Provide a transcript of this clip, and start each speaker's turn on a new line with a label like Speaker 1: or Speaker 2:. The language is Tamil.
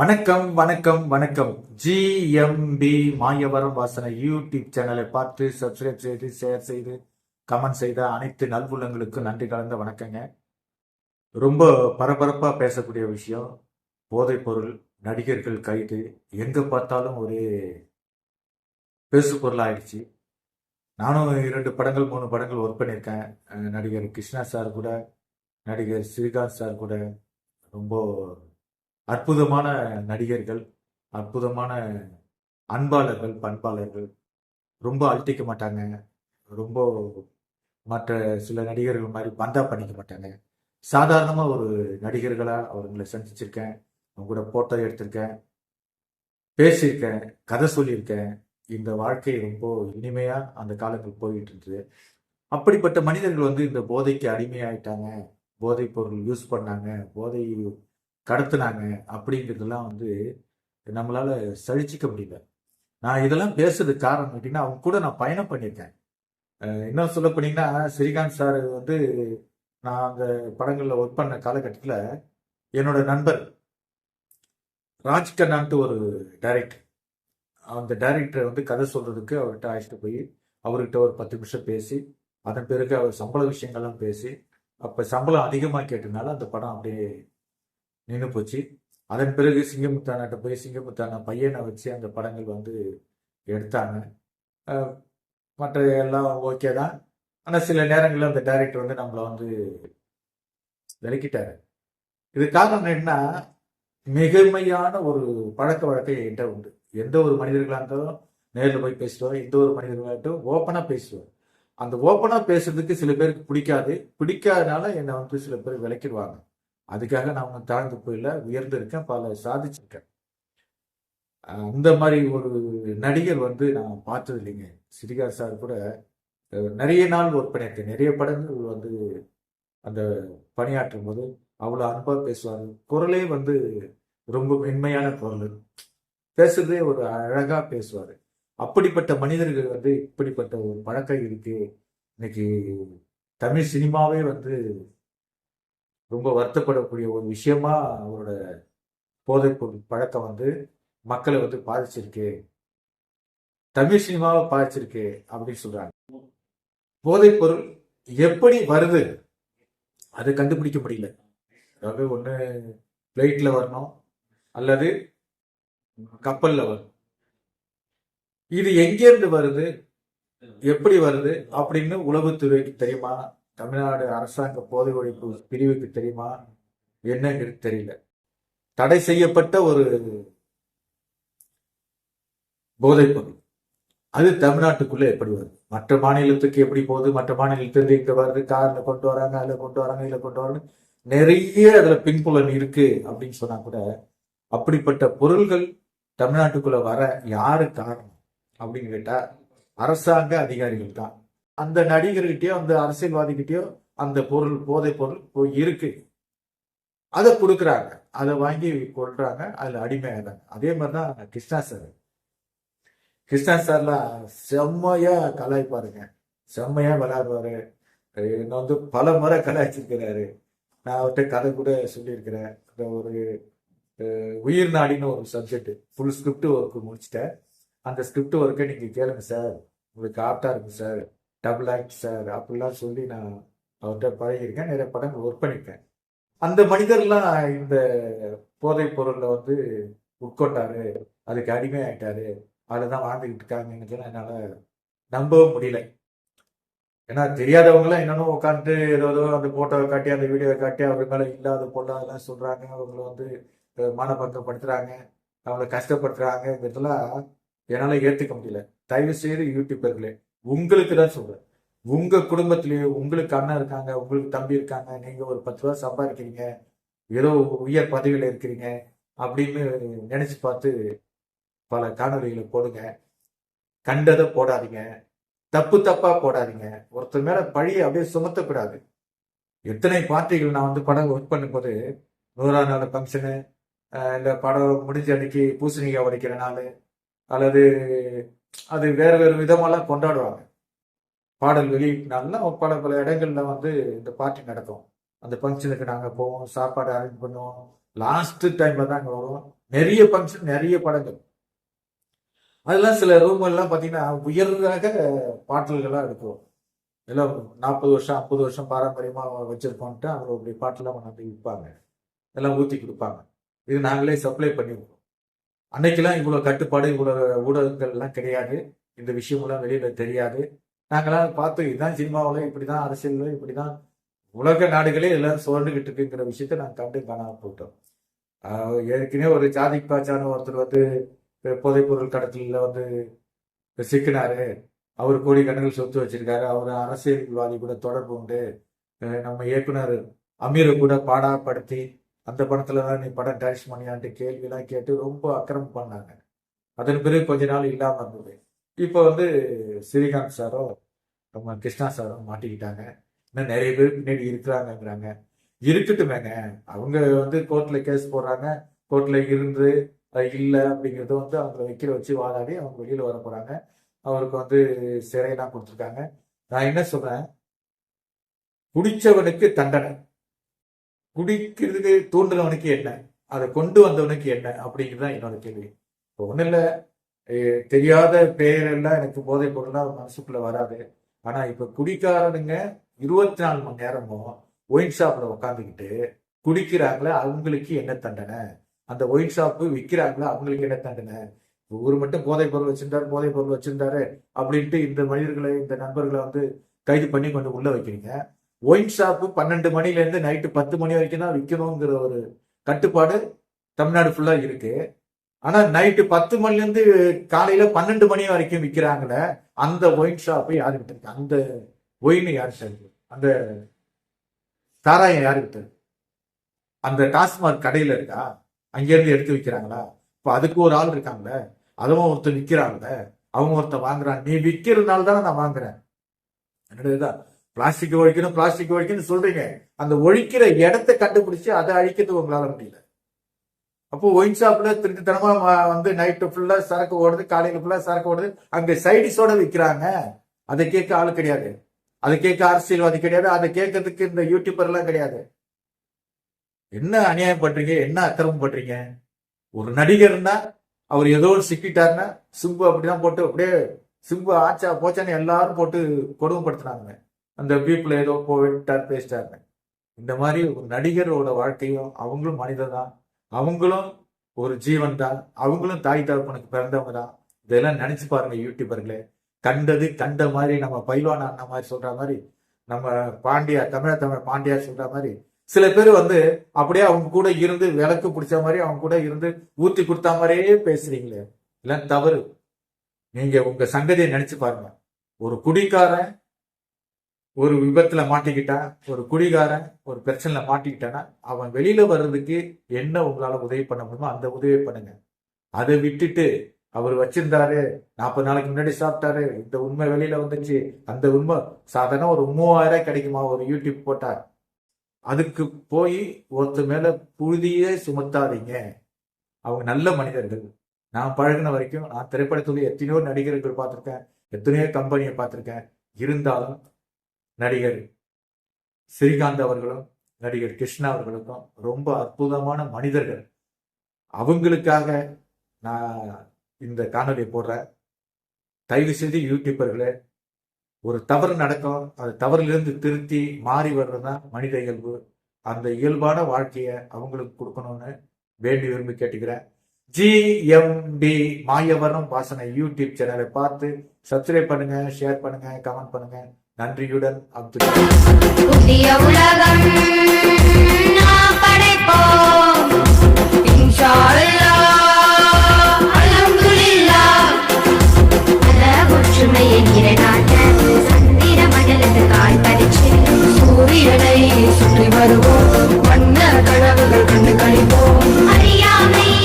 Speaker 1: வணக்கம் வணக்கம் வணக்கம். ஜிஎம்பி மாயவரம் வாசனை யூடியூப் சேனலை பார்த்து சப்ஸ்கிரைப் செய்து ஷேர் செய்து கமெண்ட் செய்த அனைத்து நல்புள்ளங்களுக்கும் நன்றி கலந்த வணக்கங்க. ரொம்ப பரபரப்பாக பேசக்கூடிய விஷயம். போதைப்பொருள் நடிகர்கள் கைது. எங்க பார்த்தாலும் ஒரே பேசு பொருளாயிடுச்சு நானும் இரண்டு படங்கள் மூணு படங்கள் ஒர்க் பண்ணியிருக்கேன். நடிகர் கிருஷ்ணா சார் கூட நடிகர் ஸ்ரீகாந்த் சார் கூட. ரொம்ப அற்புதமான நடிகர்கள் அற்புதமான அன்பாளர்கள் பண்பாளர்கள். ரொம்ப அழட்டிக்க மாட்டாங்க. ரொம்ப மற்ற சில நடிகர்கள் மாதிரி பந்தா பண்ணிக்க மாட்டாங்க. சாதாரணமாக ஒரு நடிகர்களாக அவங்களை சந்திச்சிருக்கேன். அவங்க கூட போட்டோ எடுத்திருக்கேன். பேசியிருக்கேன். கதை சொல்லியிருக்கேன். இந்த வாழ்க்கை ரொம்ப இனிமையாக அந்த காலங்கள் போயிட்டு இருந்தது அப்படிப்பட்ட மனிதர்கள் வந்து இந்த போதைக்கு அடிமையாயிட்டாங்க. போதைப் பொருள் யூஸ் பண்ணாங்க. போதை கடத்துனாங்க அப்படிங்கிறதெல்லாம் வந்து நம்மளால சழிச்சிக்க முடியல. நான் இதெல்லாம் பேசுறதுக்கு காரணம் அப்படின்னா அவங்க கூட நான் பயணம் பண்ணியிருக்கேன். இன்னும் சொல்ல போனீங்கன்னா ஸ்ரீகாந்த் சார் வந்து நான் அந்த படங்களில் ஒர்க் பண்ண காலகட்டத்தில் என்னோட நண்பர் ராஜ்கண்ணான்ட்டு ஒரு டைரக்டர் அந்த டைரக்டரை வந்து கதை சொல்றதுக்கு அவர்கிட்ட அழைச்சிட்டு போய் அவர்கிட்ட ஒரு பத்து நிமிஷம் பேசி அதன் பிறகு அவர் சம்பள விஷயங்கள்லாம் பேசி அப்போ சம்பளம் அதிகமாக கேட்டதுனால அந்த படம் அப்படியே நின்று போச்சு. அதன் பிறகு சிங்கமுத்தானாட்ட போய் சிங்கமுத்தானா பையனை வச்சு அந்த படங்கள் வந்து எடுத்தாங்க. மற்ற எல்லாம் ஓகே தான். ஆனால் சில நேரங்களில் அந்த டைரக்டர் வந்து நம்மளை வந்து விலக்கிட்டாரு. இது காரணம் என்னன்னா மிகமையான ஒரு பழக்க வழக்கம் என்கிட்ட உண்டு. எந்த ஒரு மனிதர்களாக இருந்தாலும் நேரில் போய் பேசுவோம் எந்த ஒரு மனிதர்களாகட்டும் ஓப்பனாக பேசுவோம் அந்த ஓப்பனாக பேசுறதுக்கு சில பேருக்கு பிடிக்காது. பிடிக்காதனால என்னை வந்து சில பேர் விளக்கிடுவாங்க அதுக்காக நான் ஒன்றும் தாழ்ந்து போயில உயர்ந்திருக்கேன் பல சாதிச்சிருக்கேன். அந்த மாதிரி ஒரு நடிகர் வந்து நான் பார்த்தது இல்லைங்க. சிறிகார் சார் கூட நிறைய நாள் ஒர்க் பண்ணியிருக்கேன். நிறைய படங்கள் வந்து அந்த பணியாற்றும் போது அவ்வளோ அன்பாக பேசுவார். குரலே வந்து ரொம்ப மென்மையான குரல். பேசுறதே ஒரு அழகாக பேசுவார். அப்படிப்பட்ட மனிதர்கள் வந்து இப்படிப்பட்ட ஒரு பழக்கம் இருக்கு. இன்னைக்கு தமிழ் சினிமாவே வந்து ரொம்ப வருத்தப்படக்கூடிய ஒரு விஷயமா அவரோட போதைப்பொருள் பழக்கம் வந்து மக்களை வந்து பாதிச்சிருக்கு. தமிழ் சினிமாவை பாதிச்சிருக்கு அப்படின்னு சொல்றாங்க. போதைப்பொருள் எப்படி வருது? அதை கண்டுபிடிக்க முடியல. அதாவது ஒன்று பிளைட்ல வரணும். அல்லது கப்பல்ல வரும் இது எங்கேருந்து வருது? எப்படி வருது? அப்படின்னு உளவுத்துறைக்கு தெரியுமா? தமிழ்நாடு அரசாங்க போதை ஒழிப்பு பிரிவுக்கு தெரியுமா? என்னங்கிறது தெரியல. தடை செய்யப்பட்ட ஒரு போதைப்பொருள். அது தமிழ்நாட்டுக்குள்ள எப்படி வருது? மற்ற மாநிலத்துக்கு எப்படி போகுது? மற்ற மாநிலத்திலிருந்து இங்க வருது? கார்ல கொண்டு வராங்க அதுல கொண்டு வராங்க இதுல கொண்டு வராங்க. நிறைய அதுல பின்புலன் இருக்கு அப்படின்னு சொன்னா கூட அப்படிப்பட்ட பொருள்கள் தமிழ்நாட்டுக்குள்ள வர யாரு காரணம் அப்படின்னு கேட்டா அரசாங்க அதிகாரிகள் தான். அந்த நடிகர்கிட்டயோ அந்த அரசியல்வாதிகிட்டயோ அந்த பொருள் போதைப் பொருள் போய் இருக்கு. அதை கொடுக்குறாங்க. அதை வாங்கி கொள்றாங்க. அதுல அடிமையாகிறாங்க அதே மாதிரி தான் கிருஷ்ணா சார். கிருஷ்ணா சார்லாம் செம்மையா கலாய்ப்பாருங்க செம்மையா விளையாடுவாரு. என்ன வந்து பல முறை கலாய்ச்சிருக்கிறாரு. நான் அவர்கிட்ட கதை கூட சொல்லியிருக்கிறேன். இந்த ஒரு உயிர் நாடின்னு ஒரு சப்ஜெக்ட் ஃபுல் ஸ்கிரிப்ட் ஒர்க் முடிச்சிட்டேன். அந்த ஸ்கிரிப்ட் ஒர்க்கை நீங்க கேளுங்க சார். உங்களுக்கு ஆப்டா இருக்கு சார். டபுள் ஆக்ட் சார் அப்படிலாம் சொல்லி நான் அவர்கிட்ட பழகியிருக்கேன் நிறைய படங்கள் ஒர்க் பண்ணியிருக்கேன். அந்த மனிதர்லாம் இந்த போதைப் பொருளில் வந்து உட்கொண்டாரு அதுக்கு அடிமை ஆகிட்டாரு அதில் தான் வாழ்ந்துக்கிட்டு இருக்காங்கன்னு என்னால் நம்பவும் முடியல. ஏன்னா தெரியாதவங்களாம் என்னென்ன உட்காந்து ஏதோ ஏதோ அந்த ஃபோட்டோவை காட்டி அந்த வீடியோவை காட்டி அவர் மேலே இல்லாத பொருளாதெல்லாம் சொல்கிறாங்க அவங்கள வந்து அஹ், அவங்கள கஷ்டப்படுத்துறாங்கிறதெல்லாம் என்னால் ஏற்றுக்க முடியல. தயவு செய்து யூடியூபர்களே உங்களுக்கு தான் சொல்றேன். உங்க குடும்பத்திலேயே உங்களுக்கு அண்ணன் இருக்காங்க உங்களுக்கு தம்பி இருக்காங்க நீங்க ஒரு பத்து ரூபா சம்பாதிக்கிறீங்க ஏதோ உயர் பதவியில் இருக்கிறீங்க அப்படின்னு நினைச்சு பார்த்து பல காணொலிகளை போடுங்க. கண்டதை போடாதீங்க. தப்பு தப்பா போடாதீங்க. ஒருத்தர் மேல பழியை அப்படியே சுமத்தக்கூடாது. எத்தனை பார்ட்டிகள் நான் வந்து படம் ஒர்க் பண்ணும்போது நூறாம் நாள் ஃபங்க்ஷனு இந்த படம் முடிஞ்ச அன்னைக்கு பூசணிக்காய் உடைக்கிற நாள் அல்லது அது வேறு வேறு விதமெல்லாம் கொண்டாடுவாங்க. பாடல் வெளியிட்டனால பல பல இடங்கள்ல வந்து இந்த பார்ட்டி நடக்கும். அந்த ஃபங்க்ஷனுக்கு நாங்கள் போவோம் சாப்பாடு அரேஞ்ச் பண்ணுவோம். லாஸ்ட் டைம்ல தான் அங்கே வருவோம். நிறைய ஃபங்க்ஷன் நிறைய படங்கள் அதெல்லாம் சில ரூம் எல்லாம் பாத்தீங்கன்னா உயர்ராக பாடல்களா இருக்கும். எல்லாம் நாற்பது வருஷம் ஐம்பது வருஷம் பாரம்பரியமாக வச்சிருக்கோன்ட்டு அவங்க அப்படி பாட்டெல்லாம் கொண்டாந்து விற்பாங்க. எல்லாம் ஊற்றி கொடுப்பாங்க. இது நாங்களே சப்ளை பண்ணிடுவோம். அன்னைக்கெல்லாம் இவ்வளோ கட்டுப்பாடு இவ்வளோ ஊடகங்கள்லாம் கிடையாது. இந்த விஷயமெல்லாம் வெளியில் தெரியாது. நாங்களாம் பார்த்து இதுதான் சினிமாவில் இப்படி தான் அரசியல் இப்படிதான் உலக நாடுகளே எல்லாம் சுரண்டுகிட்டு இருக்குங்கிற விஷயத்த நாங்கள் கண்டு காணாம போட்டோம் ஏற்கனவே ஒரு ஜாதி பாச்சான ஒருத்தர் வந்து போதைப்பொருள் கடத்தலில் வந்து சிக்கினாரு. அவர் கோடி கணக்கில் சொத்து வச்சிருக்காரு. அவர் அரசியல்வாதி கூட தொடர்பு உண்டு. நம்ம இயக்குனர் அமீரை கூட பாடாப்படுத்தி அந்த படத்துல தான் நீ படம் டேஷ் பண்ணியான்ட்டு கேள்வியெல்லாம் கேட்டு ரொம்ப அக்கிரமம் பண்ணாங்க. அதன் பிறகு கொஞ்ச நாள் இல்லாம இருந்தது. இப்போ வந்து ஸ்ரீகாந்த் சாரோ நம்ம கிருஷ்ணா சாரும் மாட்டிக்கிட்டாங்க. இன்னும் நிறைய பேர் பின்னாடி இருக்கிறாங்கங்கிறாங்க. இருக்கட்டுமேங்க. அவங்க வந்து கோர்ட்ல கேஸ் போடுறாங்க. கோர்ட்ல இருந்து இல்லை அப்படிங்கிறத வந்து அவங்களை வைக்கிற வச்சு வாதாடி அவங்க வெளியில வர போறாங்க. அவருக்கு வந்து சிறையெல்லாம் கொடுத்துருக்காங்க. நான் என்ன சொல்றேன்? குடிச்சவனுக்கு தண்டனை. குடிக்கிறதுக்கு தூண்டுறவனுக்கு என்ன? அதை கொண்டு வந்தவனுக்கு என்ன? அப்படிங்கிறது தான் என்னோட கேள்வி. இப்போ ஒன்றும் இல்லை. தெரியாத பெயரெல்லாம் எனக்கு போதை பொருள்லாம் மனசுக்குள்ள வராது. ஆனா இப்ப குடிக்காரனுங்க இருபத்தி நாலு மணி நேரமும் ஒயின் ஷாப்ல உட்காந்துக்கிட்டு குடிக்கிறாங்களே அவங்களுக்கு என்ன தண்டனை? அந்த ஒயின் ஷாப்பு விற்கிறாங்களே அவங்களுக்கு என்ன தண்டனை? ஊர் மட்டும் போதைப் பொருள் வச்சிருந்தாரு போதைப் பொருள் வச்சிருந்தாரு அப்படின்ட்டு இந்த மனிதர்களை இந்த நண்பர்களை வந்து கைது பண்ணி கொண்டு உள்ள வைக்கிறீங்க. ஒயின் ஷாப்பு பன்னெண்டு மணிலேருந்து நைட்டு பத்து மணி வரைக்கும் தான் விற்கணுங்கிற ஒரு கட்டுப்பாடு தமிழ்நாடு ஃபுல்லாக இருக்கு. ஆனால் நைட்டு பத்து மணிலேருந்து காலையில் பன்னெண்டு மணி வரைக்கும் விற்கிறாங்களே அந்த ஒயின் ஷாப்பை யார் விட்டு அந்த ஒயின் யார் சார் அந்த சாராயம் யார் விட்டு அந்த டாஸ்மாக் கடையில் இருக்கா? அங்கேருந்து எடுத்து விற்கிறாங்களா? இப்போ அதுக்கு ஒரு ஆள் இருக்காங்களே அதுவும் ஒருத்தர் விற்கிறாங்களே அவங்க ஒருத்தர் வாங்குறான் நீ விற்கிறதுனால தானே நான் வாங்குறேன். என்னடா பிளாஸ்டிக் ஒழிக்கணும் பிளாஸ்டிக் ஒழிக்கணும்னு சொல்றீங்க. அந்த ஒழிக்கிற இடத்தை கண்டுபிடிச்சு அதை அழிக்கிறது உங்களால முடியல. அப்போ ஒயின் ஷாப்ல திருட்டுத்தனமா வந்து நைட்டு ஃபுல்லா சரக்கு ஓடுது காலையில ஃபுல்லா சரக்கு ஓடுது. அங்க சைடிஸோட விற்கிறாங்க அதை கேட்க ஆள் கிடையாது. அதை கேட்க அரசியல்வாதி கிடையாது. அதை கேட்கறதுக்கு இந்த யூடியூபர் எல்லாம் கிடையாது. என்ன அநியாயம் பண்றீங்க? என்ன அக்கிரமம் பண்றீங்க? ஒரு நடிகர்னா அவர் ஏதோ ஒரு சிக்கிட்டாருன்னா சிம்பு அப்படிதான் போட்டு அப்படியே சிம்பு ஆச்சா போச்சான்னு எல்லாரும் போட்டு கொடுமைப்படுத்துனாங்க அந்த பீப்புள் ஏதோ போயிட்டார் பேசிட்டாருன்னு இந்த மாதிரி ஒரு நடிகரோட வாழ்க்கையும் அவங்களும் மனிதர் தான். அவங்களும் ஒரு ஜீவன் தான். அவங்களும் தாய் தகப்பனுக்கு பிறந்தவங்க தான். இதெல்லாம் நினைச்சு பாருங்க யூடியூபர்களே கண்டது கண்ட மாதிரி நம்ம பைல்வான் அண்ணா மாதிரி சொல்ற மாதிரி நம்ம பாண்டியா தமிழ தமிழ் பாண்டியா சொல்ற மாதிரி சில பேர் வந்து அப்படியே அவங்க கூட இருந்து விளக்கு பிடிச்ச மாதிரி அவங்க கூட இருந்து ஊத்தி கொடுத்த மாதிரியே பேசுறீங்களே. இதெல்லாம் தவறு. நீங்க உங்க சங்கதியை நினைச்சு பாருங்க. ஒரு குடிக்காரன் ஒரு விபத்துல மாட்டிக்கிட்டான் ஒரு குடிகாரன் ஒரு பிரச்சனையில மாட்டிக்கிட்டானா அவன் வெளியில வர்றதுக்கு என்ன உங்களால உதவி பண்ண முடியுமோ அந்த உதவி பண்ணுங்க. அதை விட்டுட்டு அவர் வச்சிருந்தாரு நாற்பது நாளைக்கு முன்னாடி சாப்பிட்டாரு இந்த உண்மை வெளியில வந்துச்சு அந்த உண்மை சாதாரண ஒரு மூவாயிரம் கிடைக்குமா ஒரு யூடியூப் போட்டார் அதுக்கு போய் ஒருத்தர் மேல புழுதியே சுமத்தாதீங்க. அவங்க நல்ல மனிதர்கள். நான் பழகின வரைக்கும் நான் திரைப்படத்துடைய எத்தனையோ நடிகர்கள் பார்த்துருக்கேன் எத்தனையோ கம்பெனியை பார்த்துருக்கேன். இருந்தாலும் நடிகர் ஸ்ரீகாந்த் அவர்களும் நடிகர் கிருஷ்ணா அவர்களுக்கும் ரொம்ப அற்புதமான மனிதர்கள். அவங்களுக்காக நான் இந்த காணொலியை போடுறேன். தயவு செய்து யூடியூபர்களே ஒரு தவறு நடக்கும் அது தவறிலிருந்து திருத்தி மாறி வர்றதுதான் மனித இயல்பு. அந்த இயல்பான வாழ்க்கையை அவங்களுக்கு கொடுக்கணும்னு வேண்டி விரும்பி கேட்டுக்கிறேன். ஜிஎம்டி மாயவரம் வாசனை யூடியூப் சேனலை பார்த்து சப்ஸ்கிரைப் பண்ணுங்க ஷேர் பண்ணுங்க கமெண்ட் பண்ணுங்க. நன்றியுடன் அப்துல்
Speaker 2: புதிய உலகம்.